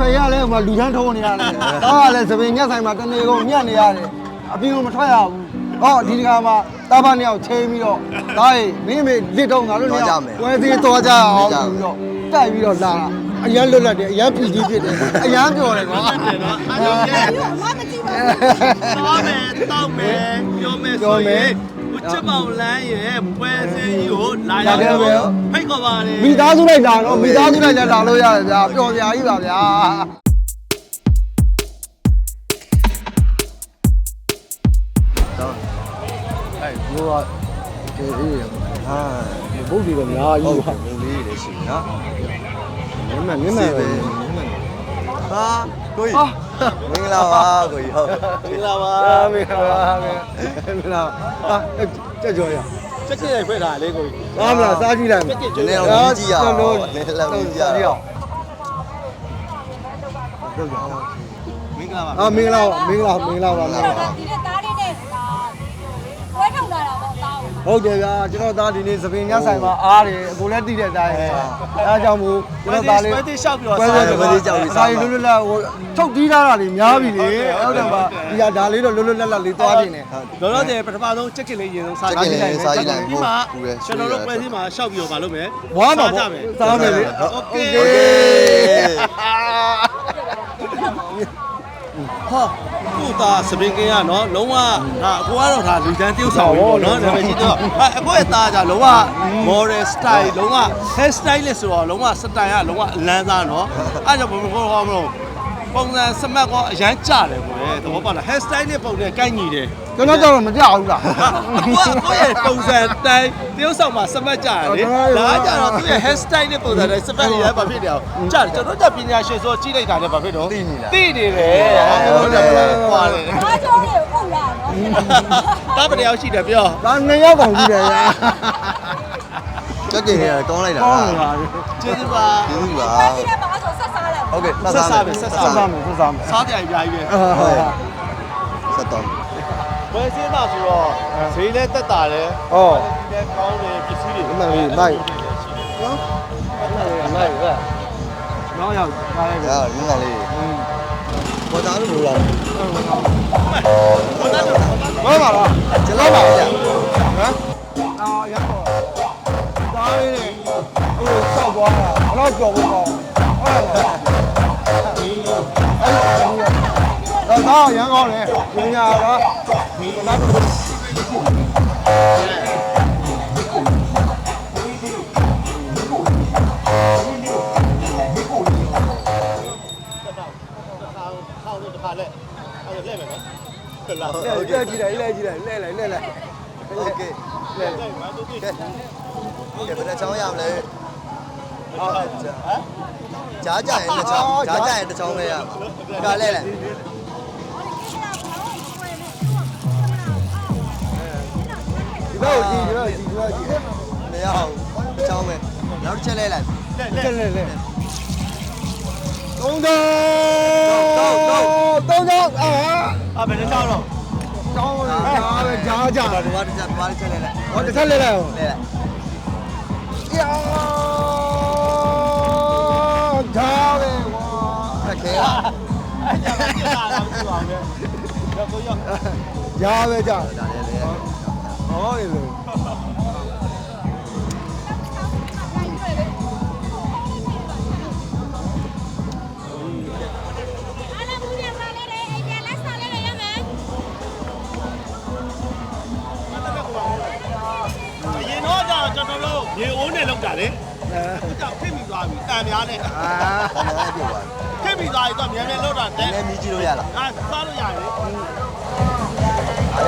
ထွေရလဲဟိုမှာလူချမ်းထုံးနေရတယ်တောက်ကလည်းသပင်ညက်ဆိုင်မှာတနေကုန်ညက်နေရတယ်အပြင်ကမထွက်ရဘူးဟောဒီတခါမှာတာဘာနှစ်ယောက်ချိန်ပြီးတော့ဒါရေမင်းမေလစ်တော့ငါတို့နှစ်ယောက်ဝဲသေးသွားကြအောင်ဆိုပြီးတော့တိုက်ပြီးတော့လာတာအရန်လွတ်လပ်တယ်အရန်ပီတိဖြစ်တယ်အရန်ပျော်တယ်ကွာတယ်နော်အဲ့လိုရဲ့မမကြည့်ပါဘူးတော့မယ်တောက်မယ်ပြောမယ်ဆိုရင် ကိုချစ်မောင်လန်းရဲ့ပွဲစင်းကြီးကိုလာရောက်တော့ဖိတ်ခေါ်ပါတယ်မိသားစုလိုက်လာတော့မိသားစုလိုက်လည်းလာလို့ရတယ်ဗျာပျော်စရာကြီးပါဗျာအဲ့ဘိုးကကျေးဇူးရဟာဘုတ်ဒီတော့များကြီးဟုတ်ပါကဲ့ဘုံလေးတွေရှိနော်မျက်မှန်မျက်မှန်ပဲဟာကိုကြီး မင်္ဂလာပါကိုကြီးဟုတ်မင်္ဂလာပါအာမင်ပါမင်မင်လာဟာကြက်ကြော်ရချက်ချင်ရိုက်ဖွင့်တာလေကိုကြီးအားမလားစားကြည့်လိုက်နည်းနည်းတော့ကြည့်ရအောင်နည်းနည်းလောက်ကြည့်ရအောင်မင်္ဂလာပါအာမင်္ဂလာမင်္ဂလာမင်္ဂလာပါမင်္ဂလာဒီနေ့သား ဟုတ်တယ်ဗျာကျွန်တော်သားဒီနေ့သပင်ညဆိုင်မှာအားတယ်အကိုလည်းတည်တဲ့အတိုင်းအဲအဲကြောင့်မို့ကျွန်တော်သားလေး ပွဲတိရှောက်ပြီးတော့ ပွဲ စား ပွဲ တယ် ကြောင့်စာရီလွတ်လွတ်လပ်ဟိုထုတ်တီးထားတာတွေများပြီလေဟုတ်တယ်ပါဒီကဒါလေးတော့လွတ်လွတ်လပ်လပ်လေးသွားနေတယ် လောလောဆယ်ပထမဆုံးချက်ကလေးရင်ဆုံးစားကြည့်လိုက်မယ်ဒီမှာကျွန်တော်တို့ပွဲစင်းမှာရှောက်ပြီးတော့မလုပ်မယ် ဝါမှာပေါ့စားမယ်လေ โอเคဟာ ခုသာစပင်ကင်းကနော်လုံးဝဒါအကိုကတော့ဒါလူတန်းတယောက်ဆောင်ပြီပေါ့နော်ဒါပေမဲ့ကြီးတော့အကိုရဲ့သားကလုံးဝ model style လုံးဝ hair stylist ဆိုတော့လုံးဝ style ကလုံးဝအလန်းသားနော်အဲ့ကြောင့်ဘယ်လိုခေါ်မလို့ ပုံစံစမတ်ကောအရန်ကြတယ်ကွယ်သဘောပေါက်လား hair style နဲ့ပုံနဲ့ကိုက်ညီတယ်ကျွန်တော်တော့မကြောက်ဘူးလားကိုကကိုရဲ့ပုံစံတိုင်းတရုပ်ဆောင်မှာစမတ်ကြတယ်လေဒါကြတော့သူ့ရဲ့ hair style နဲ့ပုံစံတိုင်းစမတ်နေရဘာဖြစ်နေအောင်ကြားတယ်ကျွန်တော်ကပညာရှင်ဆိုကြည့်လိုက်တာလည်းဘာဖြစ်တော့သိနေတယ်ဟုတ်တယ်ကွာတယ်သားကြောလေးကိုအုပ်လာနော်တားပတယောက်ရှိတယ်ပြောဒါနှစ်ယောက်ကောင်ကြည့်တယ်ဗျာကြက်ကင်ရကောင်းလိုက်တာကောင်းလာပြီကျေးဇူးပါကျေးဇူးပါ ဟုတ်ကဲ့ဆက်စားမယ်ဆက်စားစားမယ်စားမယ်စားကြရပြားကြီးပဲဟုတ်ဆက်တော့ဘယ်စင်းမှာဆိုတော့ဈေးလည်းတက်တာတယ်ဟောလည်းကောင်းတယ်ပစ္စည်းတွေအမှန်ကြီးမိုက်နော်အမှန်ကြီးမိုက်ကနော်ရောက်ထားလိုက်ရမင်္ဂလာလေးပေါ်သားလို့လားဘာပါလားကျလောက်ပါဗျာဟမ်အော်ရောက်တော့ဒါလေးနဲ့ဟိုဆောက်သွားတာဘတော့ကြော်ဖို့ကောင်းဟုတ်လား အဲ့ဒါရန်ကောင်းတယ်ပညာတော့ဒီကတော့ ခေါင်းတစ်ခါလက်အဲ့ဒါလက်မယ်နော်ဟုတ်လား လဲကြည့်လိုက်လဲကြည့်လိုက်လဲလိုက်လဲလိုက် โอเค လဲ လက်မှာသူတိဟမ် ကဲဘယ်နှချောင်းရမလဲကြားကြရင်တစ်ချောင်းကြားကြရင်တစ်ချောင်းလဲရကလဲလဲ ကြည့်ဒီတော့ကြည့်ဒီတော့ကြည့်မရအောင်တစ်ချောင်းပဲနောက်တစ်ချက်လဲလိုက်လဲလဲလဲသုံးတော့သုံးတော့အာအဘယ်နဲ့ကြောက်တော့တောင်းလာပဲကြားကြဒီမှာတစ်ချက်ဒီမှာတစ်ချက်လဲလိုက်ဟောတစ်ချက်လဲလိုက်အောင်လဲလိုက်ယာဒါပဲဝါခက်ခဲတာအဲ့ဒါကပြတာလားမသိပါဘူးရောက်တော့ရောက်ယာပဲကြာဒါလည်းလေဟောလေလို့အားလုံးဘူးပြန်စားလေးတွေအိမ်ပြန်လက် စားလေးတွေရမယ်အရင်တော့ကျတော့ကျွန်တော်တို့ရေအိုးနဲ့လောက်တာလေအခုကျဖိမိသွားပြီတန်များနဲ့အာဒါလည်းပြုတ်သွားဖိမိသွားပြီတော့မြန်မြန်လောက်တာတယ်တဲ့နည်းမြည်ကြည့်လို့ရလားအာစားလို့ရတယ်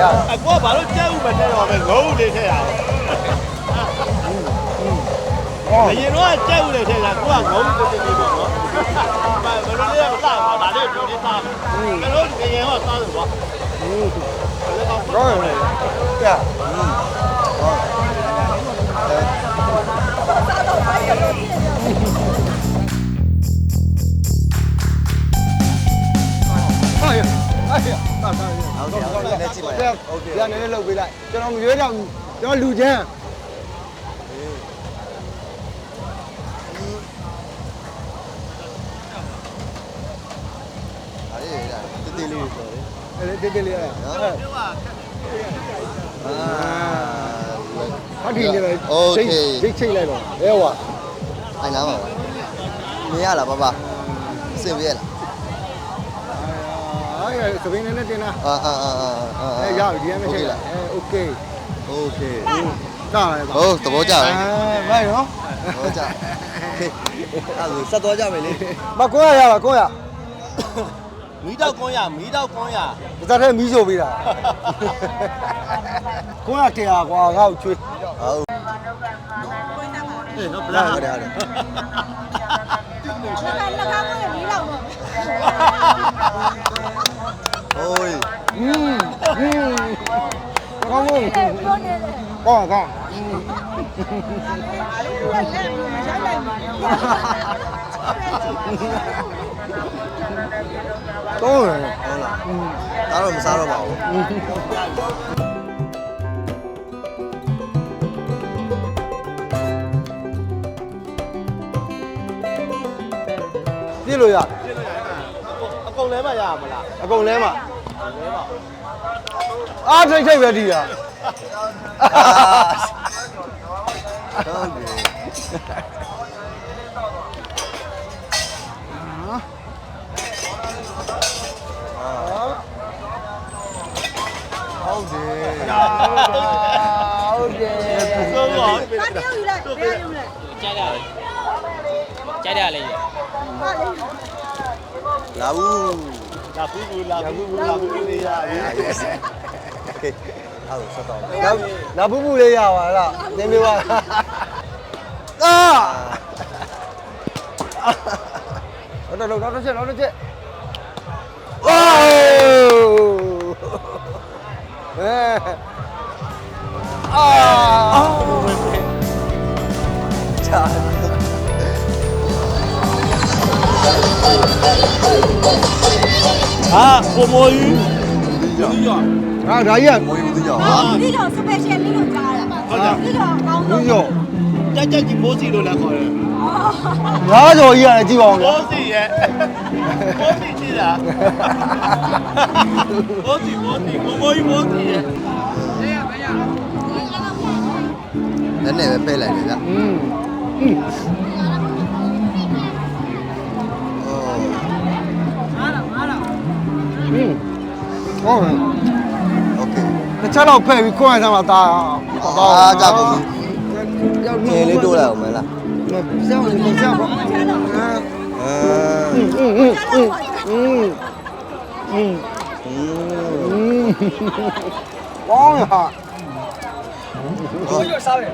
အားရအကောဘာလို့ကြက်ဥမထဲတော့ပဲငုံဥလေးထဲရအောင်ဟောအရင်တော့ကြက်ဥလေးထဲတာကိုကငုံဥကိုတင်နေပေါ့နော်ဘယ်လိုလဲမစားပါဒါလေးပြောနေစားမယ်တို့ဒီရင်တော့စားတယ်ကွာရောရလေကြာဟာ ဟုတ်တယ်လက်ကြည့်ပါဟုတ်တယ်ဟုတ်တယ်ညနေလောက်ပေးလိုက်ကျွန်တော်မရွေးတော့ဘူးကျွန်တော်လူချမ်းတေးသေးလေးဆိုတယ်အဲ့လေ စင်ပြရလား အဲ့စပင်းနဲ့တင်တာ အာအာအာအာ အဲရပြီဒီကနေ့ချိတ်လိုက်အဲโอเค โอเค တားလိုက်ပါ ဟုတ်သဘောကျတယ် အဲမိုက်နော် သဘောကျโอเคအဲ့ဒါဆက်သွားကြမယ်လေ မကွန်းရရပါကွန်းရ မီးတော့ကွန်းရမီးတော့ကွန်းရ ဒီသားထဲမီးဆိုပေးတာကွန်းရတရားကွာငါ့ကိုချွေး ဟုတ် အေးနော်ဗ လာ လား ဟုတ်တယ်ဟုတ်တယ် လက်ကလက်ကားကိုလေးလောက်တော့ ပြောနေတယ်ကောင်းကောင်းလက်လက်ရိုက်လိုက်မှာတော့ရယ်ဟုတ်လားဒါတော့မစားတော့ပါဘူးပြည့်လို့ရအကုန်လဲမရမလားအကုန်လဲမှာအားထိတ်ထိတ်ပဲဒီတာ ဟုတ်ပြီဟုတ်တယ်ဟုတ်တယ်ဆိုတော့ဘာပြော အဲ့ဒါဆက်တော့နောက်နောက်ပူပူလေးရပါလားနင်းပြပါအာတော့တော့တော့ချက်တော့ချက်ဝိုးအဲအာချာဟာကိုမိုးယူယူရ အာဒါကြီးက မွေးဘူးကြောင့် ဟာဒီတော့ special လေးလို့ကြားတာဟုတ်တယ်ဒီတော့ကောင်း ဘူး တော့ ရော ကြက်ကြက်ကြီးမိုးစီလို့လည်းခေါ်တယ် ငါးကြော်ကြီးရတယ်ကြည့်ပါဦးဗျာ မိုးစီရဲ့မိုးစီကြည့်လားမိုးစီမိုးစီကိုမိုးယူမိုးစီရဲ့ လည်းနဲ့ပဲပဲလိုက်တယ်ဗျ อืมอืม อืมဟုတ်တယ် โอเค တစ် ချက်တော့ဖဲ့ပြီးခွန်းရမ်းမှာတာပေါ့အာကြောက်ပြီငယ်လေးတိုးလာအောင်မလားပြောင်းနေကြောက်ပေါ့အာအင်းအင်းအင်းအင်းအင်းကောင်းရဟာကိုရစားတယ်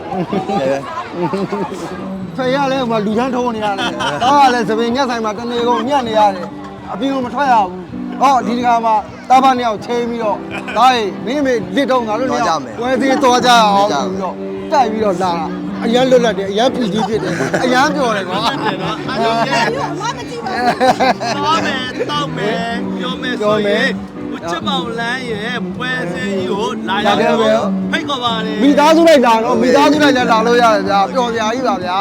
ဖယ်ရလဲဟိုမှာလူချမ်းထုံးနေရတယ်တော့ကလည်းသပင်ညက်ဆိုင်မှာတနေကုန်မြတ်နေရတယ်အပြင်ကမထွက်ရဘူး ဟောဒီတခါမှာတာဘာနှစ်ယောက်ချိန်ပြီးတော့ဒါရေမင်းမေလစ်တော့ငါတို့နှစ်ယောက်ဝဲသေးသွားကြအောင်ဆိုပြီးတော့တိုက်ပြီးတော့လာတာအရန်လွတ်လပ်တယ်အရန်ပီတိဖြစ်တယ်အရန်ပျော်တယ်ကွာတယ်နော်အဲ့လိုကျဒီတော့မမကြည့်ပါဘူးတော့မယ်တောက်မယ်ပြောမယ်ဆိုရင်ဦးချစ်မောင်လန်းရဲ့ပွဲစင်းကြီးကိုလာရောက်တော့ဖိတ်ခေါ်ပါလေမိသားစုလိုက်လာတော့မိသားစုလိုက်လည်းလာလို့ရတယ်ဗျာပျော်စရာကြီးပါဗျာ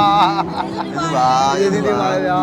ဒီပါကျေးဇူးတင်ပါတယ်ဗျာ